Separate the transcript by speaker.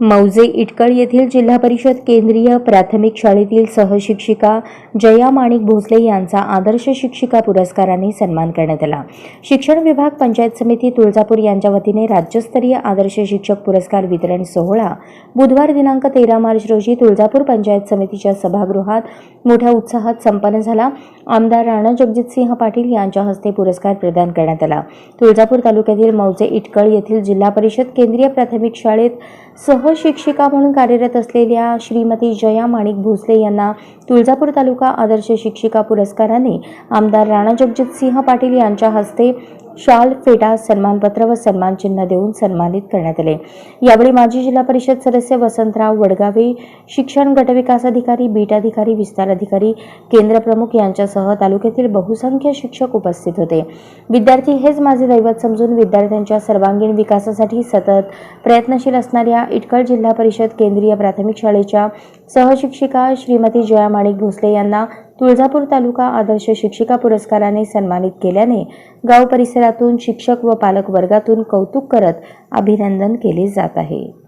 Speaker 1: मौजे इटकळ येथील जिल्हा परिषद केंद्रीय प्राथमिक शाळेतील सहशिक्षिका जया माणिक भोसले यांचा आदर्श शिक्षिका पुरस्काराने सन्मान करण्यात आला. शिक्षण विभाग पंचायत समिती तुळजापूर यांच्या वतीने राज्यस्तरीय आदर्श शिक्षक पुरस्कार वितरण सोहळा बुधवार दिनांक तेरा मार्च रोजी तुळजापूर पंचायत समितीच्या सभागृहात मोठ्या उत्साहात संपन्न झाला. आमदार राणा जगजितसिंह पाटील यांच्या हस्ते पुरस्कार प्रदान करण्यात आला. तुळजापूर तालुक्यातील मौजे इटकळ येथील जिल्हा परिषद केंद्रीय प्राथमिक शाळेत सहशिक्षिका म्हणून कार्यरत असलेल्या श्रीमती जया माणिक भोसले यांना तुळजापूर तालुका आदर्श शिक्षिका पुरस्काराने आमदार राणा जगजितसिंह पाटील यांच्या हस्ते शाल फेटा सन्मानपत्र व सन्मानचिन्ह देऊन सन्मानित करण्यात आले. यावेळी माजी जिल्हा परिषद सदस्य वसंतराव वडगावे शिक्षण गटविकास अधिकारी बीट अधिकारी विस्तार अधिकारी केंद्र प्रमुख यांच्यासह तालुक्यातील बहुसंख्य शिक्षक उपस्थित होते. विद्यार्थी हेच माझे दैवत समजून विद्यार्थ्यांच्या सर्वांगीण विकासासाठी सतत प्रयत्नशील असणाऱ्या इटकळ जिल्हा परिषद केंद्रीय प्राथमिक शाळेच्या सहशिक्षिका श्रीमती जया माणिक भोसले यांना तुळजापूर तालुका आदर्श शिक्षिका पुरस्काराने सन्मानित केल्याने गाव परिसरातून शिक्षक व पालक वर्गातून कौतुक करत अभिनंदन केले जात आहे.